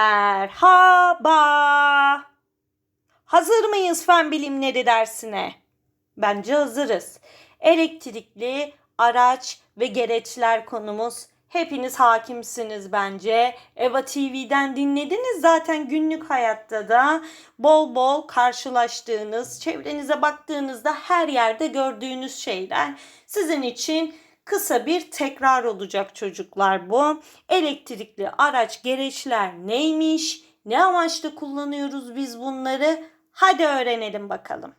Merhaba. Hazır mıyız fen bilimleri dersine? Bence hazırız. Elektrikli araç ve gereçler konumuz. Hepiniz hakimsiniz bence. Eva TV'den dinlediniz zaten günlük hayatta da bol bol karşılaştığınız, çevrenize baktığınızda her yerde gördüğünüz şeyler sizin için kısa bir tekrar olacak çocuklar bu. Elektrikli araç gereçler neymiş? Ne amaçla kullanıyoruz biz bunları? Hadi öğrenelim bakalım.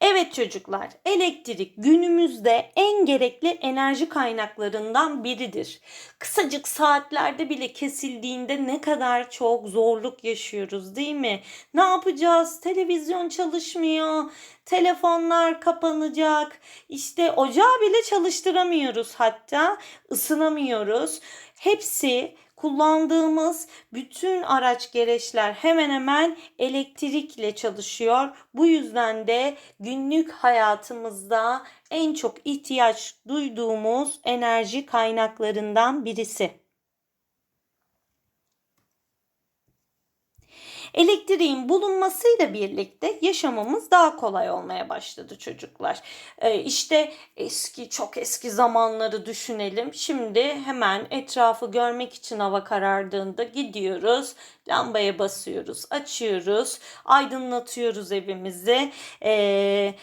Evet çocuklar, elektrik günümüzde en gerekli enerji kaynaklarından biridir. Kısacık saatlerde bile kesildiğinde ne kadar çok zorluk yaşıyoruz değil mi? Ne yapacağız? Televizyon çalışmıyor, telefonlar kapanacak. İşte ocağı bile çalıştıramıyoruz hatta, ısınamıyoruz. Hepsi kullandığımız bütün araç gereçler hemen hemen elektrikle çalışıyor. Bu yüzden de günlük hayatımızda en çok ihtiyaç duyduğumuz enerji kaynaklarından birisi. Elektriğin bulunmasıyla birlikte yaşamımız daha kolay olmaya başladı çocuklar. Ee, işte eski çok eski zamanları düşünelim. Şimdi hemen etrafı görmek için hava karardığında gidiyoruz. Lambaya basıyoruz, açıyoruz, aydınlatıyoruz evimizi. Ee,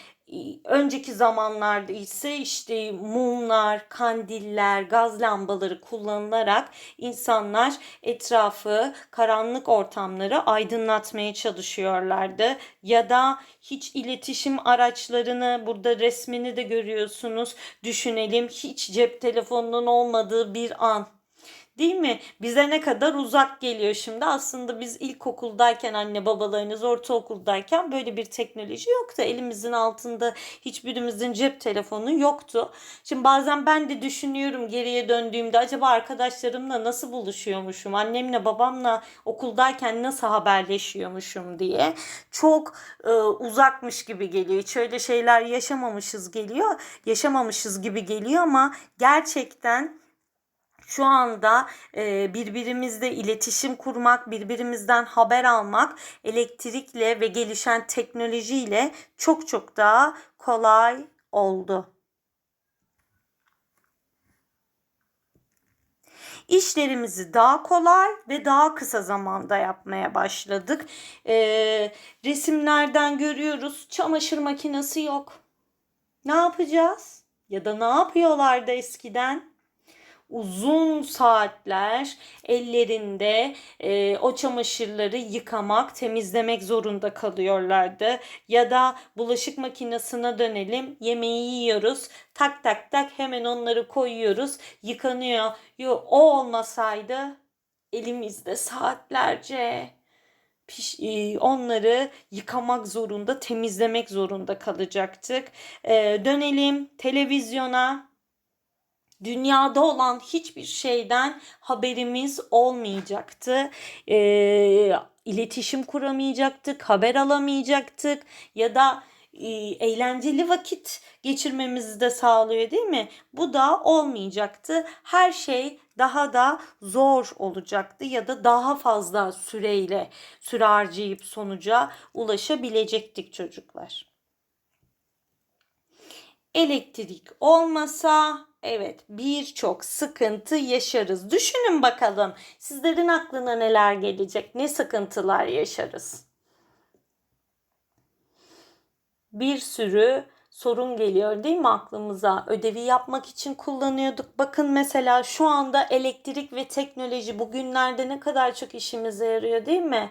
önceki zamanlarda ise işte mumlar, kandiller, gaz lambaları kullanılarak insanlar etrafı, karanlık ortamları aydınlatmaya çalışıyorlardı. Ya da hiç iletişim araçlarını burada resmini de görüyorsunuz. Düşünelim hiç cep telefonunun olmadığı bir an Değil mi? Bize ne kadar uzak geliyor şimdi. Aslında biz ilkokuldayken anne babalarınız ortaokuldayken böyle bir teknoloji yoktu. Elimizin altında hiçbirimizin cep telefonu yoktu. Şimdi bazen ben de düşünüyorum geriye döndüğümde acaba arkadaşlarımla nasıl buluşuyormuşum? Annemle babamla okuldayken nasıl haberleşiyormuşum diye. Çok e, uzakmış gibi geliyor. Hiç öyle şeyler yaşamamışız geliyor. Yaşamamışız gibi geliyor ama gerçekten şu anda e, birbirimizle iletişim kurmak, birbirimizden haber almak elektrikle ve gelişen teknolojiyle çok çok daha kolay oldu. İşlerimizi daha kolay ve daha kısa zamanda yapmaya başladık. Ee, resimlerden görüyoruz çamaşır makinesi yok. Ne yapacağız? Ya da ne yapıyorlardı eskiden? Uzun saatler ellerinde e, o çamaşırları yıkamak, temizlemek zorunda kalıyorlardı. Ya da bulaşık makinesine dönelim. Yemeği yiyoruz. Tak tak tak hemen onları koyuyoruz. Yıkanıyor. Yo, o olmasaydı elimizde saatlerce piş, e, onları yıkamak zorunda, temizlemek zorunda kalacaktık. E, dönelim televizyona dünyada olan hiçbir şeyden haberimiz olmayacaktı. E, iletişim kuramayacaktık, haber alamayacaktık ya da e, eğlenceli vakit geçirmemizi de sağlıyor değil mi? Bu da olmayacaktı. Her şey daha da zor olacaktı ya da daha fazla süreyle süre harcayıp sonuca ulaşabilecektik çocuklar. Elektrik olmasa Evet, birçok sıkıntı yaşarız. Düşünün bakalım sizlerin aklına neler gelecek, ne sıkıntılar yaşarız. Bir sürü sorun geliyor değil mi aklımıza? Ödevi yapmak için kullanıyorduk. Bakın mesela şu anda elektrik ve teknoloji bugünlerde ne kadar çok işimize yarıyor değil mi?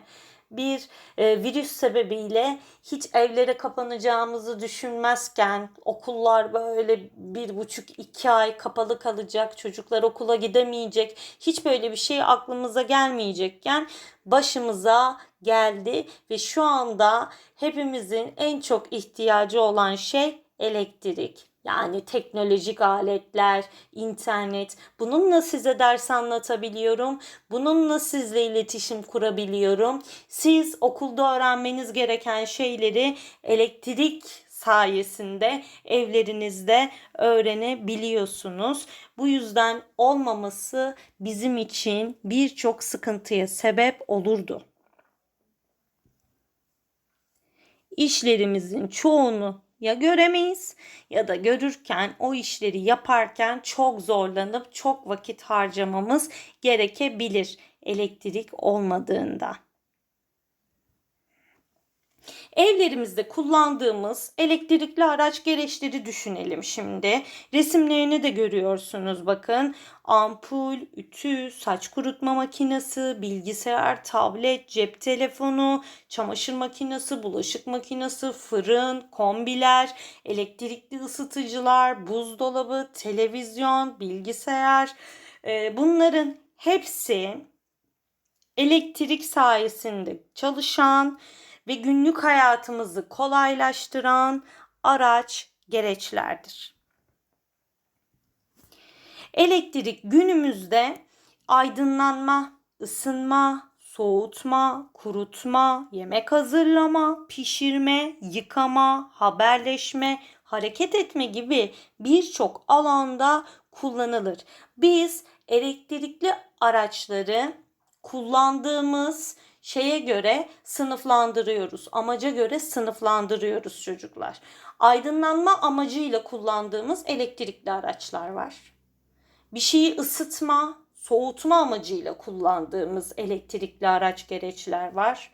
Bir e, virüs sebebiyle hiç evlere kapanacağımızı düşünmezken okullar böyle bir buçuk iki ay kapalı kalacak çocuklar okula gidemeyecek hiç böyle bir şey aklımıza gelmeyecekken başımıza geldi ve şu anda hepimizin en çok ihtiyacı olan şey elektrik. Yani teknolojik aletler, internet. Bununla size ders anlatabiliyorum. Bununla sizle iletişim kurabiliyorum. Siz okulda öğrenmeniz gereken şeyleri elektrik sayesinde evlerinizde öğrenebiliyorsunuz. Bu yüzden olmaması bizim için birçok sıkıntıya sebep olurdu. İşlerimizin çoğunu ya göremeyiz ya da görürken o işleri yaparken çok zorlanıp çok vakit harcamamız gerekebilir elektrik olmadığında. Evlerimizde kullandığımız elektrikli araç gereçleri düşünelim şimdi. Resimlerini de görüyorsunuz bakın. Ampul, ütü, saç kurutma makinesi, bilgisayar, tablet, cep telefonu, çamaşır makinesi, bulaşık makinesi, fırın, kombiler, elektrikli ısıtıcılar, buzdolabı, televizyon, bilgisayar. Ee, bunların hepsi elektrik sayesinde çalışan ve günlük hayatımızı kolaylaştıran araç gereçlerdir. Elektrik günümüzde aydınlanma, ısınma, soğutma, kurutma, yemek hazırlama, pişirme, yıkama, haberleşme, hareket etme gibi birçok alanda kullanılır. Biz elektrikli araçları kullandığımız şeye göre sınıflandırıyoruz. Amaca göre sınıflandırıyoruz çocuklar. Aydınlanma amacıyla kullandığımız elektrikli araçlar var. Bir şeyi ısıtma, soğutma amacıyla kullandığımız elektrikli araç gereçler var.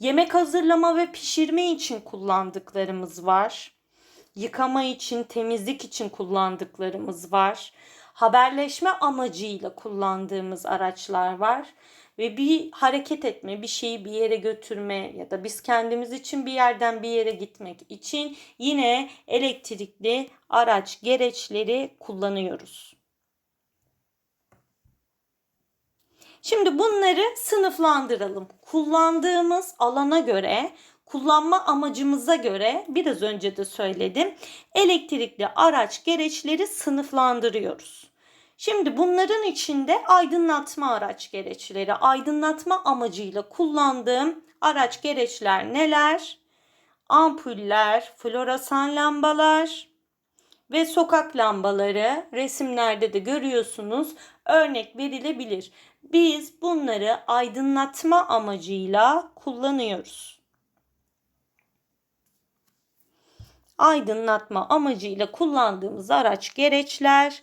Yemek hazırlama ve pişirme için kullandıklarımız var. Yıkama için, temizlik için kullandıklarımız var. Haberleşme amacıyla kullandığımız araçlar var ve bir hareket etme, bir şeyi bir yere götürme ya da biz kendimiz için bir yerden bir yere gitmek için yine elektrikli araç gereçleri kullanıyoruz. Şimdi bunları sınıflandıralım. Kullandığımız alana göre, kullanma amacımıza göre biraz önce de söyledim. Elektrikli araç gereçleri sınıflandırıyoruz. Şimdi bunların içinde aydınlatma araç gereçleri, aydınlatma amacıyla kullandığım araç gereçler neler? Ampuller, floresan lambalar ve sokak lambaları resimlerde de görüyorsunuz örnek verilebilir. Biz bunları aydınlatma amacıyla kullanıyoruz. Aydınlatma amacıyla kullandığımız araç gereçler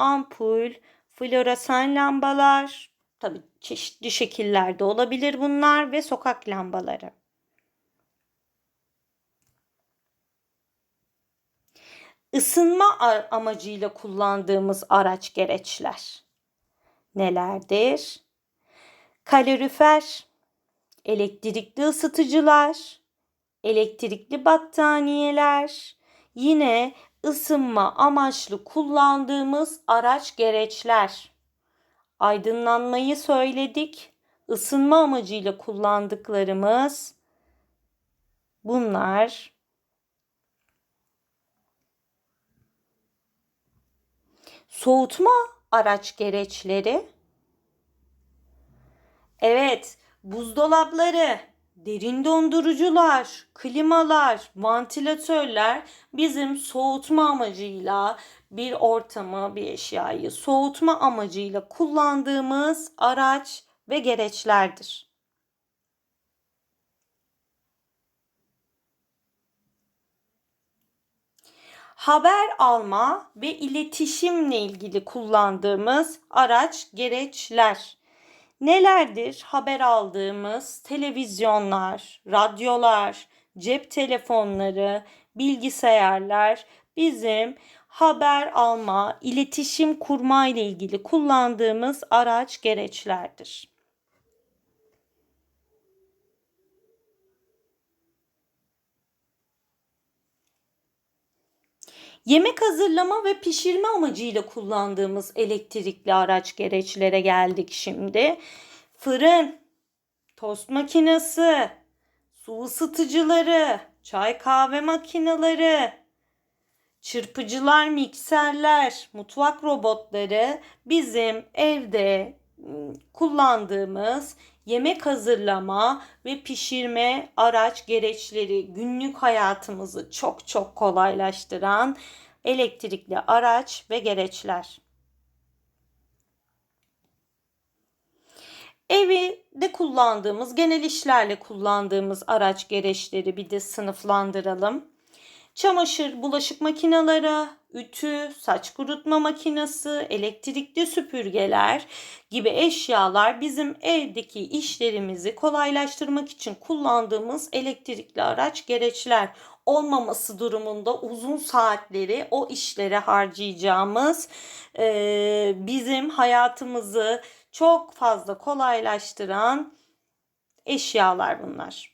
ampul, floresan lambalar, tabi çeşitli şekillerde olabilir bunlar ve sokak lambaları. Isınma amacıyla kullandığımız araç gereçler nelerdir? Kalorifer, elektrikli ısıtıcılar, elektrikli battaniyeler, yine ısınma amaçlı kullandığımız araç gereçler. Aydınlanmayı söyledik. Isınma amacıyla kullandıklarımız bunlar. Soğutma araç gereçleri. Evet, buzdolapları, derin dondurucular, klimalar, vantilatörler bizim soğutma amacıyla bir ortamı, bir eşyayı soğutma amacıyla kullandığımız araç ve gereçlerdir. Haber alma ve iletişimle ilgili kullandığımız araç gereçler nelerdir? Haber aldığımız televizyonlar, radyolar, cep telefonları, bilgisayarlar bizim haber alma, iletişim kurma ile ilgili kullandığımız araç gereçlerdir. Yemek hazırlama ve pişirme amacıyla kullandığımız elektrikli araç gereçlere geldik şimdi. Fırın, tost makinesi, su ısıtıcıları, çay kahve makineleri, çırpıcılar, mikserler, mutfak robotları bizim evde ıı, kullandığımız yemek hazırlama ve pişirme araç gereçleri günlük hayatımızı çok çok kolaylaştıran elektrikli araç ve gereçler. Evde kullandığımız, genel işlerle kullandığımız araç gereçleri bir de sınıflandıralım. Çamaşır, bulaşık makineleri, ütü, saç kurutma makinesi, elektrikli süpürgeler gibi eşyalar bizim evdeki işlerimizi kolaylaştırmak için kullandığımız elektrikli araç gereçler olmaması durumunda uzun saatleri o işlere harcayacağımız e, bizim hayatımızı çok fazla kolaylaştıran eşyalar bunlar.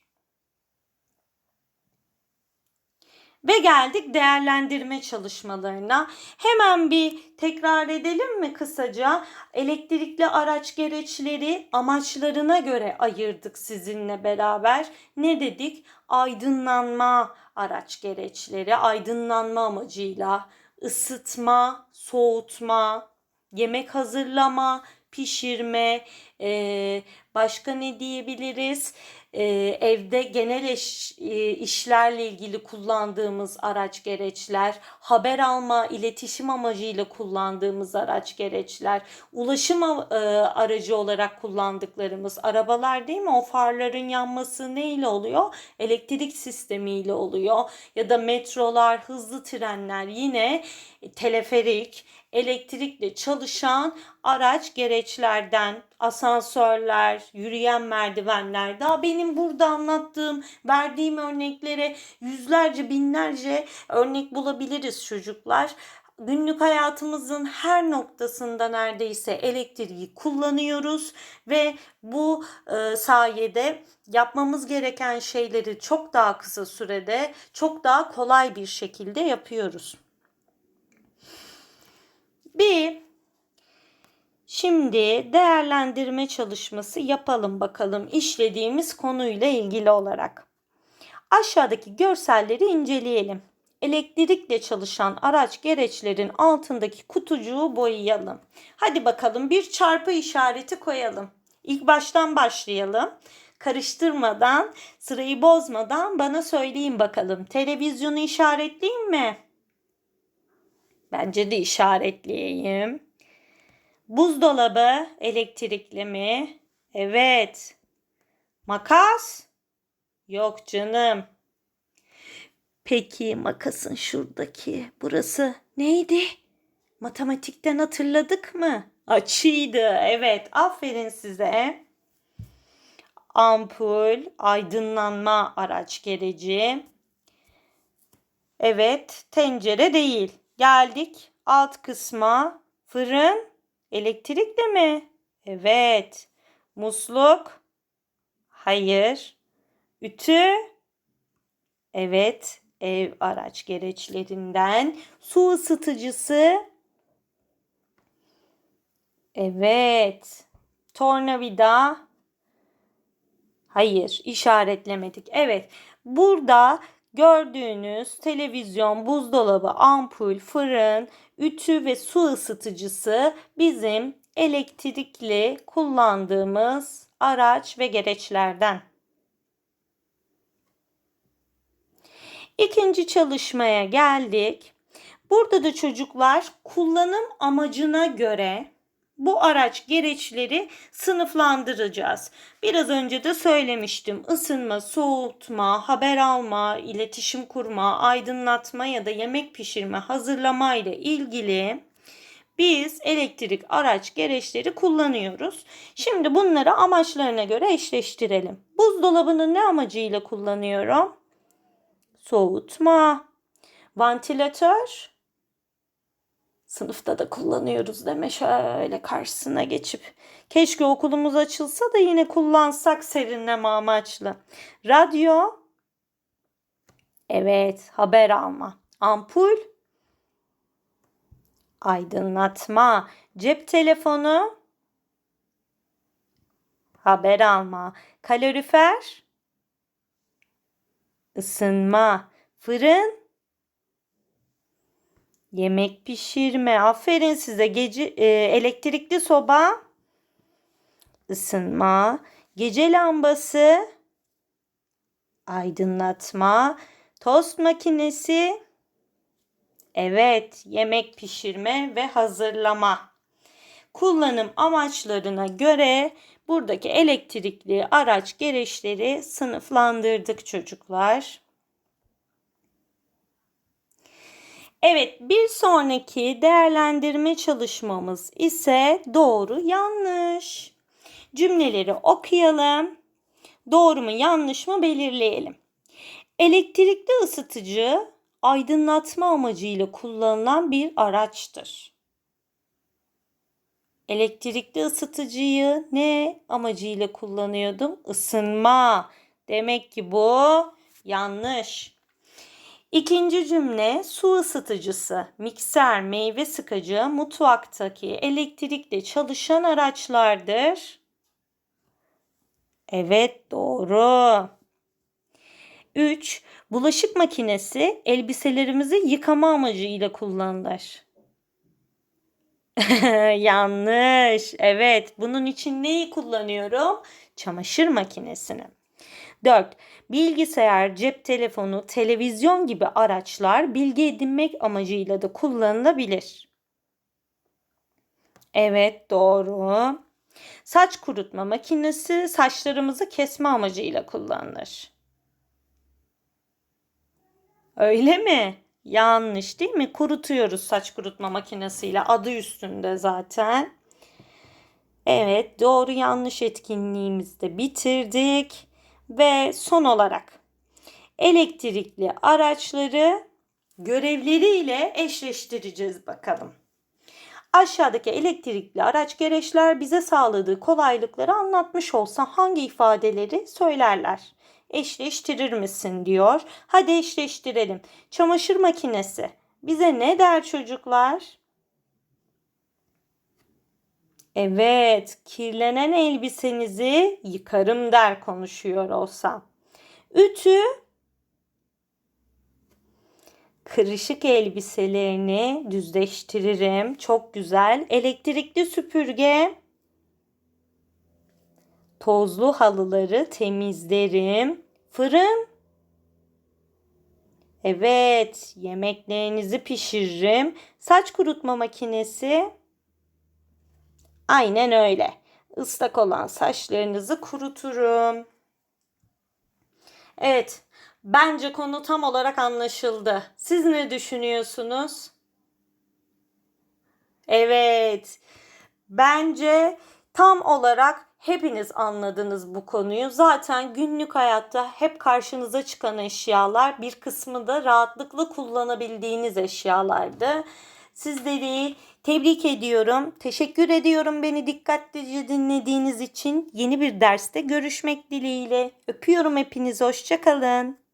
Ve geldik değerlendirme çalışmalarına. Hemen bir tekrar edelim mi kısaca? Elektrikli araç gereçleri amaçlarına göre ayırdık sizinle beraber. Ne dedik? Aydınlanma araç gereçleri, aydınlanma amacıyla ısıtma, soğutma, yemek hazırlama, pişirme, başka ne diyebiliriz? E, evde genel eş, e, işlerle ilgili kullandığımız araç gereçler, haber alma, iletişim amacıyla kullandığımız araç gereçler, ulaşım e, aracı olarak kullandıklarımız arabalar değil mi? O farların yanması neyle oluyor? Elektrik sistemiyle oluyor. Ya da metrolar, hızlı trenler yine teleferik, elektrikle çalışan araç gereçlerden, asansörler, yürüyen merdivenler. Daha benim burada anlattığım, verdiğim örneklere yüzlerce, binlerce örnek bulabiliriz çocuklar. Günlük hayatımızın her noktasında neredeyse elektriği kullanıyoruz ve bu e, sayede yapmamız gereken şeyleri çok daha kısa sürede, çok daha kolay bir şekilde yapıyoruz. Bir Şimdi değerlendirme çalışması yapalım bakalım işlediğimiz konuyla ilgili olarak. Aşağıdaki görselleri inceleyelim. Elektrikle çalışan araç gereçlerin altındaki kutucuğu boyayalım. Hadi bakalım bir çarpı işareti koyalım. İlk baştan başlayalım. Karıştırmadan, sırayı bozmadan bana söyleyin bakalım. Televizyonu işaretleyeyim mi? Bence de işaretleyeyim. Buzdolabı elektrikli mi? Evet. Makas? Yok canım. Peki makasın şuradaki burası neydi? Matematikten hatırladık mı? Açıydı. Evet. Aferin size. Ampul, aydınlanma araç gereci. Evet, tencere değil. Geldik alt kısma. Fırın elektrikle mi? Evet. Musluk? Hayır. Ütü? Evet. Ev araç gereçlerinden. Su ısıtıcısı? Evet. Tornavida? Hayır, işaretlemedik. Evet. Burada Gördüğünüz televizyon, buzdolabı, ampul, fırın, ütü ve su ısıtıcısı bizim elektrikli kullandığımız araç ve gereçlerden. İkinci çalışmaya geldik. Burada da çocuklar kullanım amacına göre bu araç gereçleri sınıflandıracağız. Biraz önce de söylemiştim. Isınma, soğutma, haber alma, iletişim kurma, aydınlatma ya da yemek pişirme, hazırlama ile ilgili biz elektrik araç gereçleri kullanıyoruz. Şimdi bunları amaçlarına göre eşleştirelim. Buzdolabını ne amacıyla kullanıyorum? Soğutma. Vantilatör Sınıfta da kullanıyoruz deme şöyle karşısına geçip. Keşke okulumuz açılsa da yine kullansak serinleme amaçlı. Radyo. Evet haber alma. Ampul. Aydınlatma. Cep telefonu. Haber alma. Kalorifer. Isınma. Fırın Yemek pişirme. Aferin size. Gece e, elektrikli soba. ısınma. Gece lambası, aydınlatma, tost makinesi, evet yemek pişirme ve hazırlama. Kullanım amaçlarına göre buradaki elektrikli araç gereçleri sınıflandırdık çocuklar. Evet, bir sonraki değerlendirme çalışmamız ise doğru yanlış. Cümleleri okuyalım. Doğru mu yanlış mı belirleyelim. Elektrikli ısıtıcı aydınlatma amacıyla kullanılan bir araçtır. Elektrikli ısıtıcıyı ne amacıyla kullanıyordum? Isınma. Demek ki bu yanlış. İkinci cümle su ısıtıcısı, mikser, meyve sıkacı mutfaktaki elektrikle çalışan araçlardır. Evet doğru. 3. Bulaşık makinesi elbiselerimizi yıkama amacıyla kullanılır. Yanlış. Evet, bunun için neyi kullanıyorum? Çamaşır makinesini. 4. Bilgisayar, cep telefonu, televizyon gibi araçlar bilgi edinmek amacıyla da kullanılabilir. Evet, doğru. Saç kurutma makinesi saçlarımızı kesme amacıyla kullanılır. Öyle mi? Yanlış değil mi? Kurutuyoruz saç kurutma makinesiyle. Adı üstünde zaten. Evet, doğru yanlış etkinliğimizi de bitirdik. Ve son olarak elektrikli araçları görevleriyle eşleştireceğiz bakalım. Aşağıdaki elektrikli araç gereçler bize sağladığı kolaylıkları anlatmış olsa hangi ifadeleri söylerler? Eşleştirir misin diyor. Hadi eşleştirelim. Çamaşır makinesi bize ne der çocuklar? Evet, kirlenen elbisenizi yıkarım der konuşuyor olsam. Ütü kırışık elbiselerini düzleştiririm. Çok güzel. Elektrikli süpürge tozlu halıları temizlerim. Fırın Evet, yemeklerinizi pişiririm. Saç kurutma makinesi Aynen öyle. Islak olan saçlarınızı kuruturum. Evet, bence konu tam olarak anlaşıldı. Siz ne düşünüyorsunuz? Evet, bence tam olarak hepiniz anladınız bu konuyu. Zaten günlük hayatta hep karşınıza çıkan eşyalar bir kısmı da rahatlıkla kullanabildiğiniz eşyalardı. Sizleri tebrik ediyorum. Teşekkür ediyorum beni dikkatlice dinlediğiniz için. Yeni bir derste görüşmek dileğiyle. Öpüyorum hepinizi. Hoşçakalın.